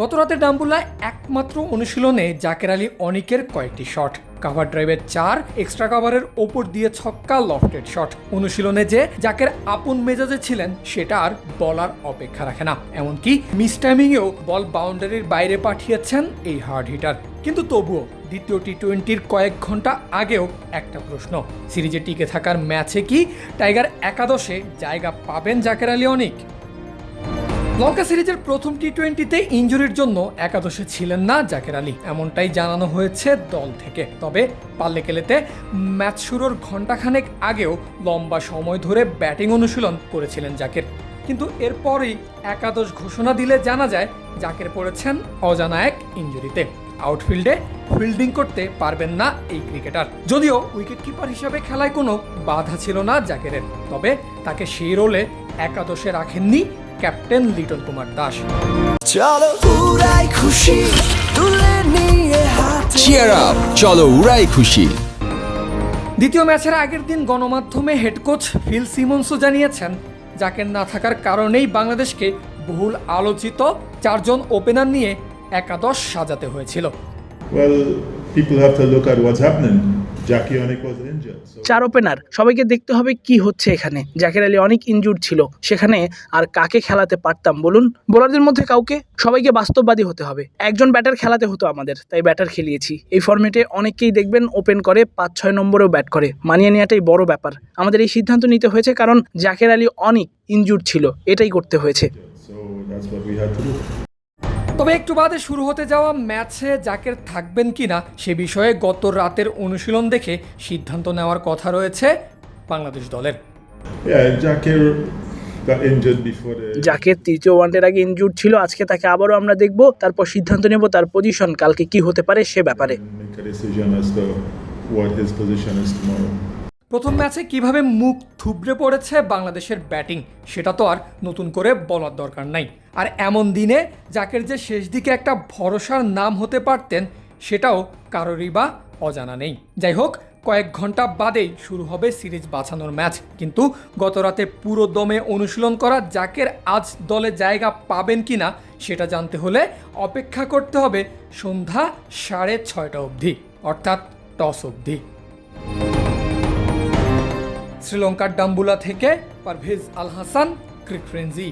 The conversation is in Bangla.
গত রাতে ডাম্বুলায় একমাত্র অনুশীলনে জাকের আলী অনিকের কয়েকটি শট। কাভার ড্রাইভের চার এক্সট্রা কাভারের ওপর দিয়ে ছক্কা লফটেড শট অনুশীলনে যে জাকের আপন মেজাজে ছিলেন, সেটা আর বলার অপেক্ষা রাখে না। এমনকি মিস টাইমিংয়েও বল বাউন্ডারির বাইরে পাঠিয়েছেন এই হার্ড হিটার কিন্তু তবুও দ্বিতীয় টি টোয়েন্টির কয়েক ঘণ্টা আগেও একটা প্রশ্ন। সিরিজে টিকে থাকার ম্যাচে কি টাইগার একাদশে জায়গা পাবেন জাকের আলী অনিক? লঙ্কা সিরিজের প্রথম টি টোয়েন্টিতে ইঞ্জুরির জন্য একাদশে ছিলেন না জাকের আলী। এমনটাই জানানো হয়েছে দল থেকে। তবে পাল্লে কেলেতে ম্যাচ শুরুর ঘণ্টাখানেক আগেও লম্বা সময় ধরে ব্যাটিং অনুশীলন করেছিলেন জাকের। কিন্তু এরপরই একাদশ ঘোষণা দিলে জানা যায়, জাকের পড়েছেন অজানা এক ইঞ্জুরিতে। আউটফিল্ডে ফিল্ডিং করতে পারবেন না এই ক্রিকেটার। যদিও উইকেটকিপার হিসাবে খেলায় কোনো বাধা ছিল না জাকেরের। তবে তাকে সেই রোলে একাদশে রাখেননি ক্যাপ্টেন লিটন কুমার দাস। চলো উড়াই খুশি তুলে নিয়ে হাতে চিয়ার আপ চলো উড়াই খুশি। দ্বিতীয় ম্যাচের আগের দিন গণমাধ্যমে হেড কোচ ফিল সিমন্সও জানিয়েছেন জাকের না থাকার কারণেই বাংলাদেশকে বহুল আলোচিত চারজন ওপেনার নিয়ে একাদশ সাজাতে হয়েছিল। Well, people have to look at what's happening. চার ওপেনার সবাইকে দেখতে হবে কি হচ্ছে এখানে। জাকের আলী অনেক ইনজুর ছিল। সেখানে আর কাকে খেলাতে পারতাম বলুন? বোলারদের মধ্যে কাউকে সবাইকে বাস্তববাদী হতে হবে। একজন ব্যাটার খেলাতে হতো আমাদের তাই ব্যাটার খেলিয়েছি। এই ফর্মেটে অনেকেই দেখবেন ওপেন করে পাঁচ ছয় নম্বরেও ব্যাট করে। মানিয়ে নেওয়াটাই বড় ব্যাপার। আমাদের এই সিদ্ধান্ত নিতে হয়েছে কারণ জাকের আলী অনেক ইনজুর ছিল। এটাই করতে হয়েছে। তবে একটু বাদে শুরু হতে যাওয়া ম্যাচে জাকের থাকবেন কিনা সে বিষয়ে গত রাতের অনুশীলন দেখে সিদ্ধান্ত নেওয়ার কথা রয়েছে বাংলাদেশ দলের. জাকের তৃতীয় ওয়ানডের আগে ইনজুর ছিল আজকে তাকে আবারও আমরা দেখব তারপর সিদ্ধান্ত নেব তার পজিশন কালকে কি হতে পারে সে ব্যাপারে প্রথম ম্যাচে কীভাবে মুখ থুবড়ে পড়েছে বাংলাদেশের ব্যাটিং, সেটা তো আর নতুন করে বলার দরকার নাই। আর এমন দিনে জাকের যে শেষ দিকে একটা ভরসার নাম হতে পারতেন, সেটাও কারোরই বা অজানা নেই। যাই হোক, কয়েক ঘণ্টা বাদেই শুরু হবে সিরিজ বাঁচানোর ম্যাচ। কিন্তু গতরাতে পুরো দমে অনুশীলন করা জাকের আজ দলে জায়গা পাবেন কিনা, সেটা জানতে হলে অপেক্ষা করতে হবে সন্ধ্যা সাড়ে ছয়টা অবধি, অর্থাৎ টস অবধি। শ্রীলঙ্কার ডাম্বুলা থেকে পারভেজ আল হাসান ক্রিক ফ্রেন্জি